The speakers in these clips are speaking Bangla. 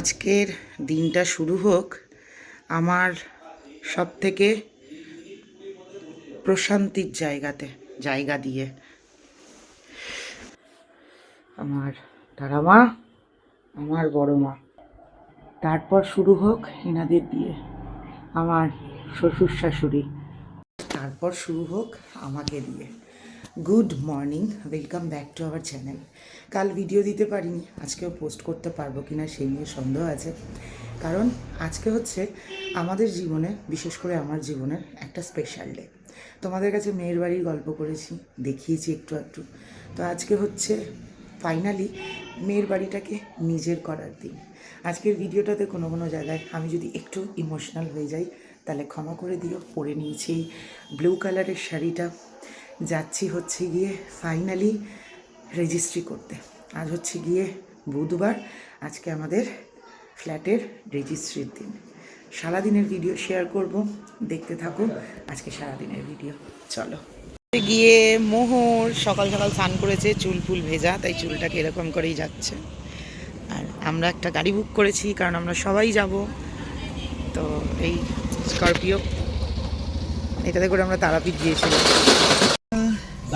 আজকের দিনটা শুরু হোক, আমার সব থেকে প্রশান্তির জায়গাতে, জায়গা দিয়ে। আমার তারা মা আমার বড় মা তারপর শুরু হোক এনাদের দিয়ে, আমার শ্বশুর শাশুড়ি। তারপর শুরু হোক আমাকে দিয়ে। Good morning, welcome back to our channel. কাল ভিডিও দিতে পারিনি, আজকেও পোস্ট করতে পারব কিনা সেই নিয়ে সন্দেহ আছে। কারণ আজকে হচ্ছে আমাদের জীবনে, বিশেষ করে আমার জীবনের একটা স্পেশাল ডে তোমাদের কাছে মেয়ের বাড়ির গল্প করেছি, দেখিয়েছি একটু একটু তো আজকে হচ্ছে ফাইনালি মেয়ের বাড়িটাকে নিজের করার দিন। আজকের ভিডিওটাতে কোনো কোনো জায়গায় আমি যদি একটু ইমোশনাল হয়ে যাই, তাহলে ক্ষমা করে দিও। পরে নিয়েছি ব্লু কালারের শাড়িটা। যাচ্ছি হচ্ছে গিয়ে ফাইনালি রেজিস্ট্রি করতে। আজ হচ্ছে গিয়ে বুধবার, আজকে আমাদের ফ্ল্যাটের রেজিস্ট্রির দিন। সারাদিনের ভিডিও শেয়ার করব, দেখতে থাকো, আজকে সারাদিনের ভিডিও চলো। গিয়ে মোহর সকাল সকাল স্নান করেছে, চুল ফুল ভেজা, তাই চুলটাকে এরকম করেই যাচ্ছে। আর আমরা একটা গাড়ি বুক করেছি, কারণ আমরা সবাই যাব। তো এই স্করপিও, এটাতে করে আমরা তারাপীঠ গিয়েছিলাম।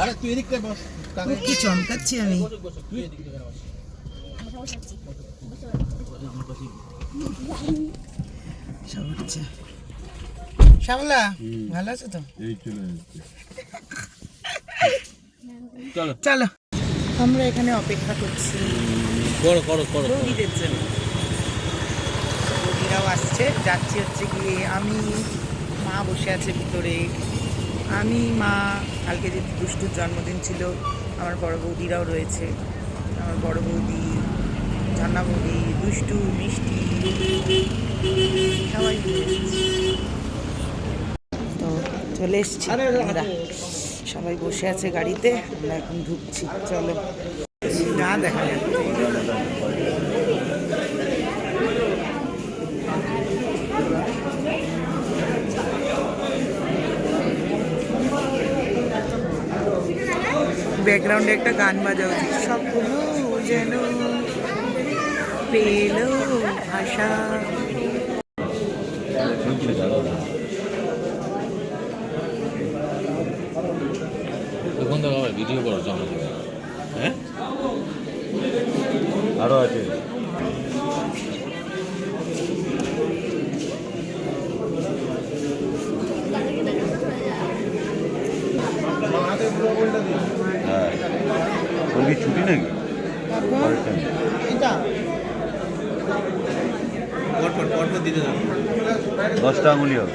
দাঁড়া তুই এদিক বস। কি চমকাচ্ছি আমি? সব হচ্ছে শ্যামলা ভালো আছো তো? চলো চলো। আমরা এখানে অপেক্ষা করছি। করো করো করো বৌদিদের জন্য। বৌদিরাও আসছে। যাচ্ছি হচ্ছে গিয়ে আমি মা বসে আছে ভিতরে। আমি, মা, কালকে যে দুষ্টুর জন্মদিন ছিল, আমার বড় বৌদিরাও রয়েছে। আমার বড় বৌদি ঝর্ণা বৌদি, দুষ্টু, মিষ্টি, সবাই। তো চলে এসছি আমরা। সবাই বসে আছে গাড়িতে, আমরা এখন ঢুকছি। চলো। না দেখা যাবে ব্যাকগ্রাউন্ডে একটা গান বাজা উচিত স্বপ্ন যেন পেল ভাষা। এখন তো বাবা ভিডিও করো জমা হ্যাঁ? আরও আছে। কি ছুটি নাকি? দশটা আঙুলি হবে।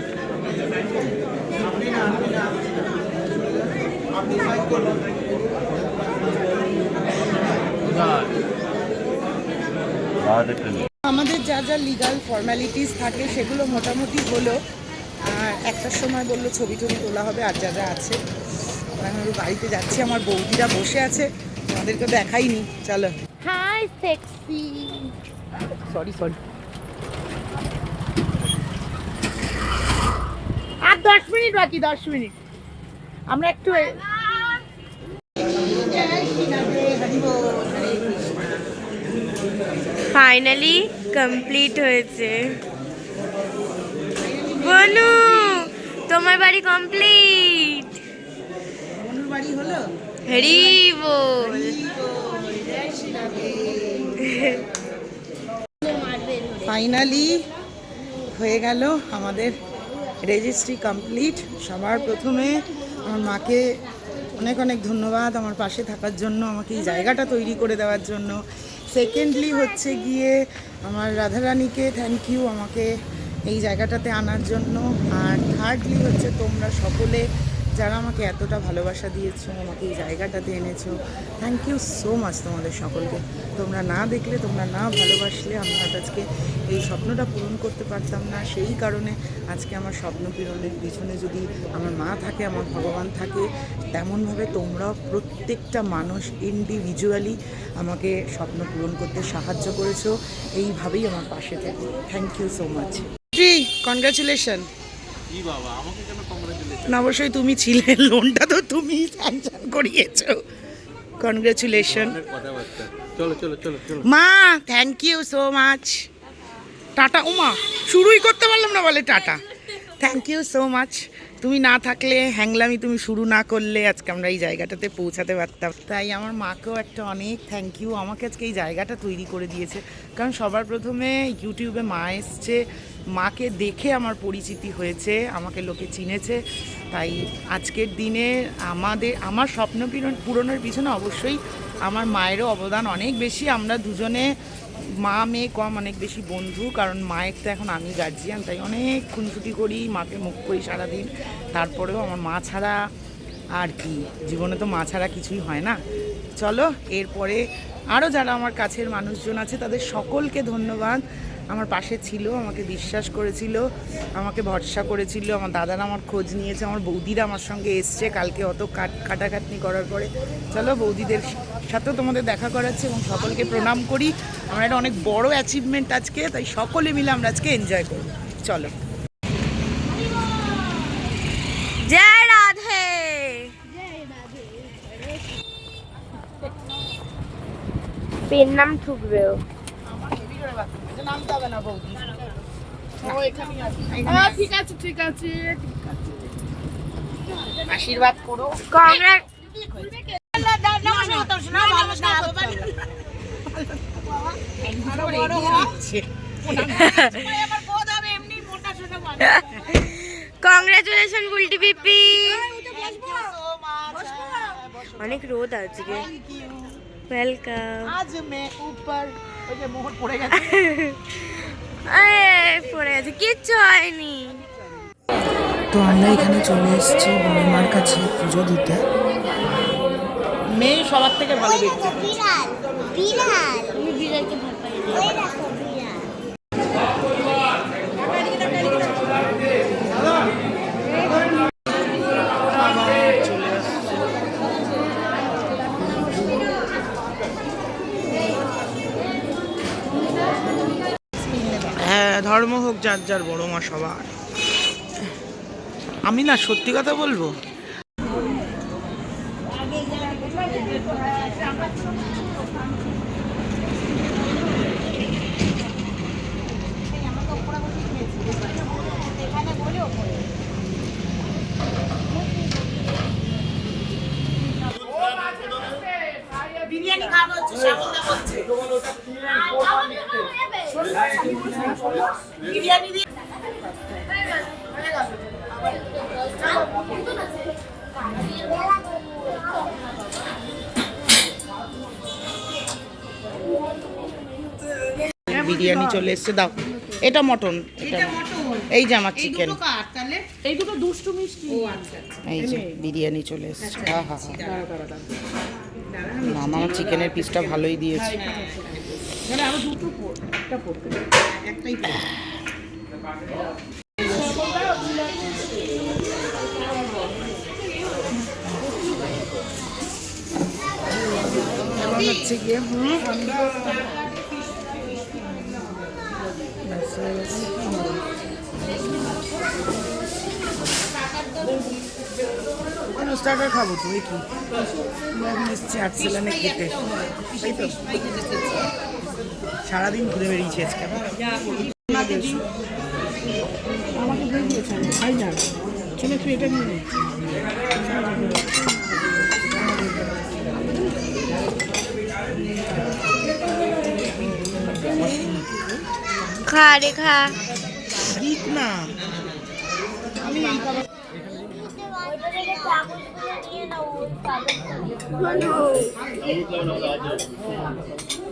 আমাদের যা যা লিগাল ফর্মালিটিস থাকে সেগুলো মোটামুটি হলো আর একটার সময় বলল ছবি টবি তোলা হবে আর যা যা আছে। আমরা বাড়িতে যাচ্ছি আমার বৌদিরা বসে আছে। আমাদেরকে দেখাইনি চলো। হাই সেক্সি সরি সরি আর দশ মিনিট বাকি দশ মিনিট। আমরা একটু ফাইনালি কমপ্লিট হয়েছে। বনু তোমার বাড়ি কমপ্লিট বাড়ি হলো? হরি ফাইনালি হয়ে গেল আমাদের রেজিস্ট্রি কমপ্লিট সবার প্রথমে আমার মাকে অনেক অনেক ধন্যবাদ আমার পাশে থাকার জন্য, আমাকে এই জায়গাটা তৈরি করে দেওয়ার জন্য। সেকেন্ডলি হচ্ছে গিয়ে আমার রাধারানীকে থ্যাংক ইউ আমাকে এই জায়গাটাতে আনার জন্য। আর থার্ডলি হচ্ছে তোমরা সকলে যারা আমাকে এতটা ভালোবাসা দিয়েছ আমাকে এই জায়গাটাতে এনেছো থ্যাংক ইউ সো মাচ তোমাদের সকলকে। তোমরা না দেখলে তোমরা না ভালোবাসলে আমি হয়তো আজকে এই স্বপ্নটা পূরণ করতে পারতাম না। সেই কারণে আজকে আমার স্বপ্ন পূরণের পিছনে যদি আমার মা থাকে আমার ভগবান থাকে তেমনভাবে তোমরাও প্রত্যেকটা মানুষ ইন্ডিভিজুয়ালি আমাকে স্বপ্ন পূরণ করতে সাহায্য করেছ। এইভাবেই আমার পাশে থেকে। Thank you so much congratulation কি বাবা আমাকে না অবশ্যই তুমি ছিলে লোনটা তো তুমি স্যাংশন করিয়েছো। কনগ্রাচুলেশন মা thank you so much tata Uma শুরুই করতে পারলাম না বলে tata. Thank you so much তুমি না থাকলে হ্যাংলামি তুমি শুরু না করলে আজকে আমরা এই জায়গাটাতে পৌঁছাতে পারতাম। তাই আমার মাকেও একটা অনেক থ্যাংক ইউ আমাকে আজকে এই জায়গাটা তৈরি করে দিয়েছে। কারণ সবার প্রথমে ইউটিউবে মা এসছে। মাকে দেখে আমার পরিচিতি হয়েছে, আমাকে লোকে চিনেছে। তাই আজকের দিনে আমাদের, আমার স্বপ্ন পূরণ- পূরণের পিছনে অবশ্যই আমার মায়েরও অবদান অনেক বেশি। আমরা দুজনে, মা, মেয়ে, কম অনেক বেশি বন্ধু, কারণ মায়ের তো এখন আমি গার্জিয়ান তাই অনেক খুনসুটি করি, মাকে মুখ করি সারাদিন। তারপরেও আমার মা ছাড়া আর কি, জীবনে তো মা ছাড়া কিছুই হয় না। চলো, এরপরে আরও যারা আমার কাছের মানুষজন আছে, তাদের সকলকে ধন্যবাদ। আমার পাশে ছিল আমাকে বিশ্বাস করেছিল আমাকে ভরসা করেছিল আমার দাদারা আমার খোঁজ নিয়েছে আমার বৌদিরা আমার সঙ্গে এসছে কালকে অত কাট কাটাকাটনি করার পরে। চলো বৌদিদের সাথেও তোমাদের দেখা করাচ্ছে এবং সকলকে প্রণাম করি। আমার একটা অনেক বড় অ্যাচিভমেন্ট আজকে তাই সকলে মিলে আমরা আজকে এনজয় করব। চলো। জয় রাধে! পেন নাম ঠুকবে ও নামতে হবে না বৌদি। হ্যাঁ, ঠিক আছে ঠিক আছে আশীর্বাদ করো। কংগ্রেস কংগ্রাচুলেশন বুলটি পিপি। অনেক রোদ আজকে। ওয়েলকাম আজ মে উপর ওই যে মোহর পড়ে গেছে। পড়ে গেছে। কিচ্ছু হয়নি। তো আমরা এখানে চলে এসেছি বড়মার কাছে পুজো দিতে। মেয়ে সবার থেকে ভালো দেখতে। বিড়াল বিড়াল। আমি বিড়ালকে ভালো পাই ওই দেখো বিড়াল হ্যাঁ ধর্ম হোক যার যার বড় মা সবার। আমি না সত্যি কথা বলব? বিরিয়ানি চলে এসছে দাও। এটা মটন। এটা এই যে আমার চিকেন এই দুটো দুষ্টু মিষ্টি। এই যে বিরিয়ানি চলে এসছে। হ্যাঁ হ্যাঁ না আমার চিকেনের পিসটা ভালোই দিয়েছে। হচ্ছে গিয়ে। স্টার্টার খাব তো কি? খেতে তো। সারাদিন ঘুরে বেরিয়েছি আজকে আমাকে দিয়ে না। চলে তুই এটা নিয়ে খা রে খা ঠিক না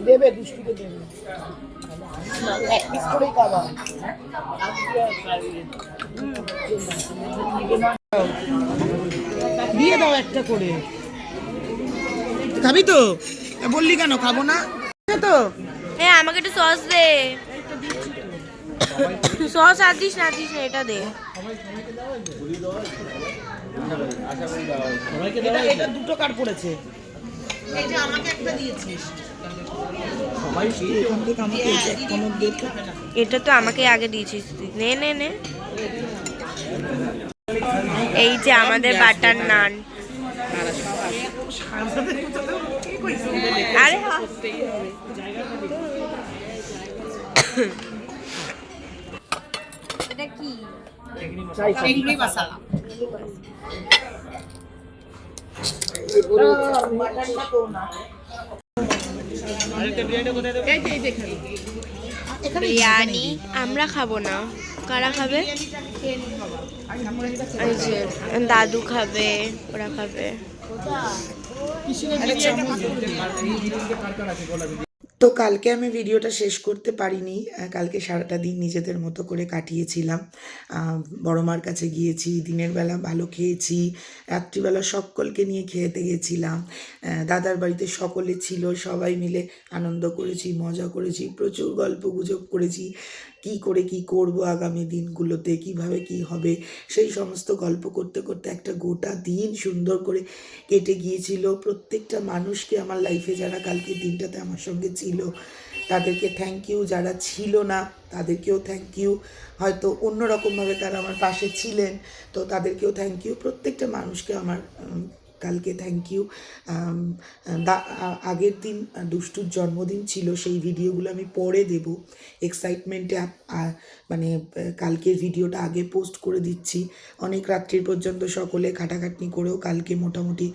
দেবে দুষ্টুকে দেবে এক করেই খাবা দিয়ে দাও একটা করে। খাবি তো? বললি কেন খাব না? তো হ্যাঁ আমাকে একটু সস দে। সস আর দিস না দিস না এটা দে দুটো পড়েছে। এটা তো আমাকে আগে দিয়েছিস তুই। নে নে নে। এই যে আমাদের বাটার নান। আরে কি? চিংড়ি মশলা বিরিয়ানি আমরা খাব না। কারা খাবে? দাদু খাবে ওরা খাবে। তো কালকে আমি ভিডিওটা শেষ করতে পারিনি। কালকে সারাটা দিন নিজেদের মতো করে কাটিয়েছিলাম। বড় মার কাছে গিয়েছি, দিনের বেলা ভালো খেয়েছি, রাত্রিবেলা সকলকে নিয়ে খেতে গেছিলাম। দাদার বাড়িতে সকলে ছিল, সবাই মিলে আনন্দ করেছি, মজা করেছি, প্রচুর গল্প গুজব করেছি। কি করে কি করব আগামী দিনগুলোতে, কীভাবে কি হবে? সেই সমস্ত গল্প করতে করতে একটা গোটা দিন সুন্দর করে কেটে গিয়েছিল। প্রত্যেকটা মানুষকে আমার লাইফে যারা কালকে দিনটাতে আমার সঙ্গে ছিল তাদেরকে থ্যাংক ইউ যারা ছিল না, তাদেরকেও থ্যাংক ইউ হয়তো অন্যরকমভাবে তারা আমার পাশে ছিলেন, তো তাদেরকেও থ্যাংক ইউ প্রত্যেকটা মানুষকে আমার কালকে থ্যাংক ইউ আগের দিন দুষ্টুর জন্মদিন ছিল, সেই ভিডিওগুলো আমি পরে দেব। এক্সাইটমেন্টে মানে কালকের ভিডিওটা আগে পোস্ট করে দিচ্ছি। অনেক রাত্রির পর্যন্ত সকলে খাটাখাটনি করেও কালকে মোটামুটি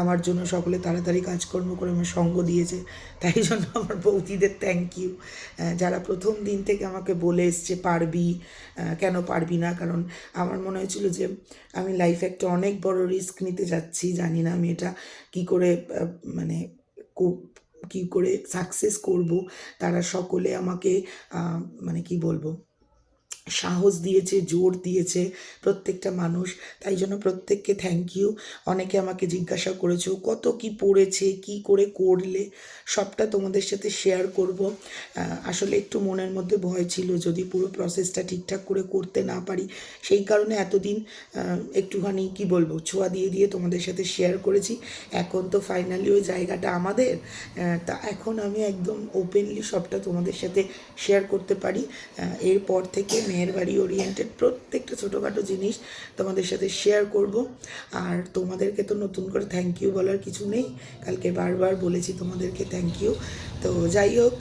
আমার জন্য সকলে তাড়াতাড়ি কাজকর্ম করে আমার সঙ্গ দিয়েছে। তাই জন্য আমার বৌদিদের থ্যাংক ইউ যারা প্রথম দিন থেকে আমাকে বলে এসছে, পারবি? কেন পারবি না? কারণ আমার মনে হয়েছিল যে, আমি লাইফে একটা অনেক বড় রিস্ক নিতে যাচ্ছি। জানি না আমি এটা কী করে মানে কি করে সাকসেস করব। তারা সকলে আমাকে মানে কি বলব? সাহস দিয়েছে, জোর দিয়েছে প্রত্যেকটা মানুষ। তাই জন্য প্রত্যেককে থ্যাংক ইউ অনেকে আমাকে জিজ্ঞাসা করেছ, কত কি পড়েছে, কি করে করলে? সবটা তোমাদের সাথে শেয়ার করব। আসলে একটু মনের মধ্যে ভয় ছিল যদি পুরো প্রসেসটা ঠিকঠাক করে করতে না পারি। সেই কারণে এতদিন একটুখানি কি বলব, ছোঁয়া দিয়ে দিয়ে তোমাদের সাথে শেয়ার করেছি। এখন তো ফাইনালি ওই জায়গাটা আমাদের। তা এখন আমি একদম ওপেনলি সবটা তোমাদের সাথে শেয়ার করতে পারি। এরপর থেকে মেয়ের বাড়ি ওরিয়েন্টেড প্রত্যেকটা ছোটোখাটো জিনিস তোমাদের সাথে শেয়ার করব। আর তোমাদেরকে তো নতুন করে থ্যাংক ইউ বলার কিছু নেই। কালকে বারবার বলেছি তোমাদেরকে থ্যাংক ইউ তো যাই হোক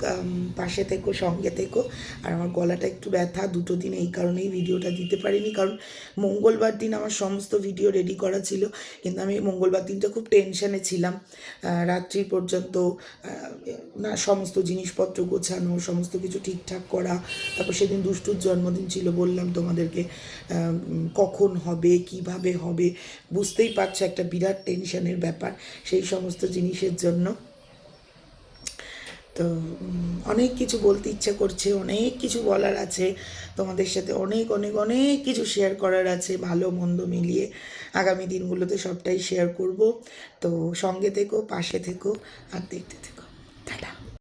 পাশে থেকো, সঙ্গে থেকো। আর আমার গলাটা একটু ব্যথা, দুটো দিন এই কারণেই ভিডিওটা দিতে পারিনি। কারণ মঙ্গলবার দিন আমার সমস্ত ভিডিও রেডি করা ছিল। কিন্তু আমি মঙ্গলবার দিনটা খুব টেনশানে ছিলাম। রাত্রি পর্যন্ত না, সমস্ত জিনিসপত্র গোছানো, সমস্ত কিছু ঠিকঠাক করা, তারপর সেদিন দুষ্টুর জন্মদিন ছিল, বললাম তোমাদেরকে কখন হবে, কীভাবে হবে, বুঝতেই পারছ একটা বিরাট টেনশনের ব্যাপার সেই সমস্ত জিনিসের জন্য। তো অনেক কিছু বলতে ইচ্ছা করছে, অনেক কিছু বলার আছে, তোমাদের সাথে অনেক অনেক অনেক কিছু শেয়ার করার আছে, ভালো, মন্দ মিলিয়ে। আগামী দিনগুলোতে সবটাই শেয়ার করব। তো সঙ্গে থেকো, পাশে থেকো, আর দেখতে থেকো।